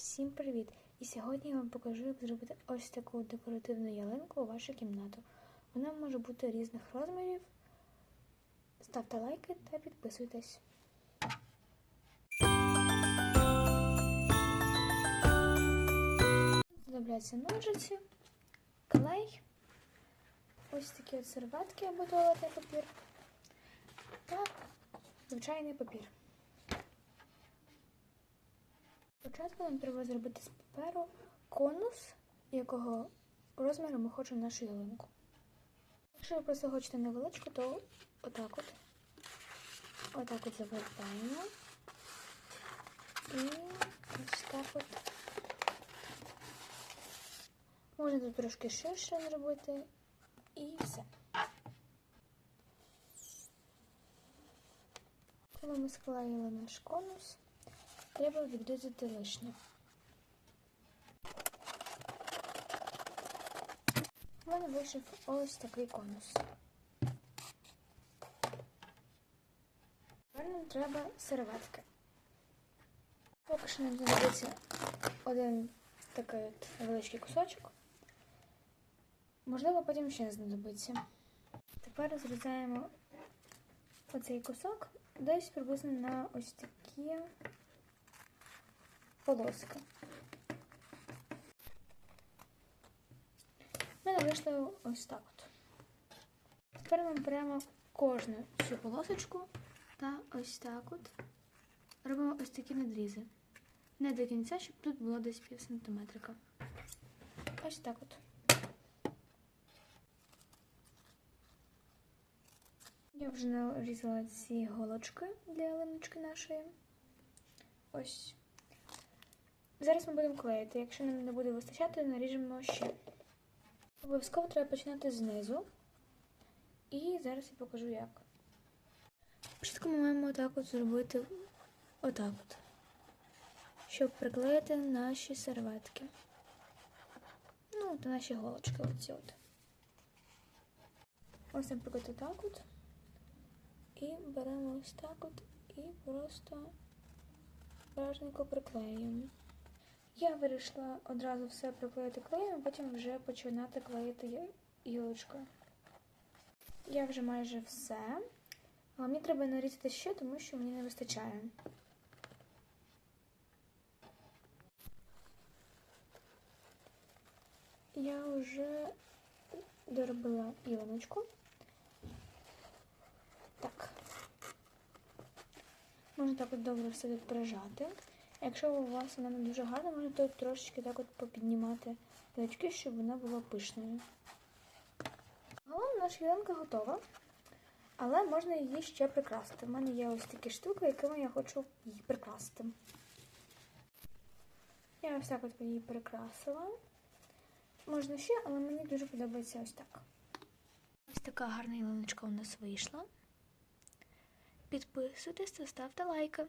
Всім привіт! І сьогодні я вам покажу, як зробити ось таку декоративну ялинку у вашу кімнату. Вона може бути різних розмірів. Ставте лайки та підписуйтесь. Знадобляться ножиці, клей, ось такі от серветки або туалетний папір та звичайний папір. Спочатку нам треба зробити з паперу конус, якого розміру ми хочемо нашу ялинку. Якщо ви просто хочете невеличку, то отак от. Отак от завертаємо. І ось так от. Можна тут трошки ширше зробити. І все. Коли ми склеїли наш конус, треба відрізати лишнє. У мене вийшов ось такий конус. Тепер нам треба серветки. Поки що нам знадобиться один такий невеличкий кусочок. Можливо, потім ще не знадобиться. Тепер розрізаємо оцей кусок десь приблизно на ось такі полоски. У мене вийшло ось так от. Тепер ми беремо кожну цю полосочку та ось так от робимо ось такі надрізи. Не до кінця, щоб тут було десь пів сантиметрика. Ось так от. Я вже нарізала ці голочки для ялиночки нашої. Ось. Зараз ми будемо клеїти. Якщо нам не буде вистачати, наріжемо ще. Обов'язково треба починати знизу. І зараз я покажу як. Спочатку ми маємо отак от зробити отак от, щоб приклеїти наші серветки. Ну, та наші голочки оці от. Ось, наприклад, отак от. І беремо ось так от і просто ражненько приклеюємо. Я вирішила одразу все приклеїти клеєм, а потім вже починати клеїти гілочкою. Я вже майже все. Але мені треба нарізати ще, тому що мені не вистачає. Я вже доробила ялиночку. Так. Можна так от добре все тут. Якщо у вас вона не дуже гарна, можна тут трошечки так от попіднімати гілочки, щоб вона була пишною. Загалом наша ялинка готова, але можна її ще прикрасити. У мене є ось такі штуки, якими я хочу її прикрасити. Я ось так от її прикрасила. Можна ще, але мені дуже подобається ось так. Ось така гарна ялиночка у нас вийшла. Підписуйтесь та ставте лайки.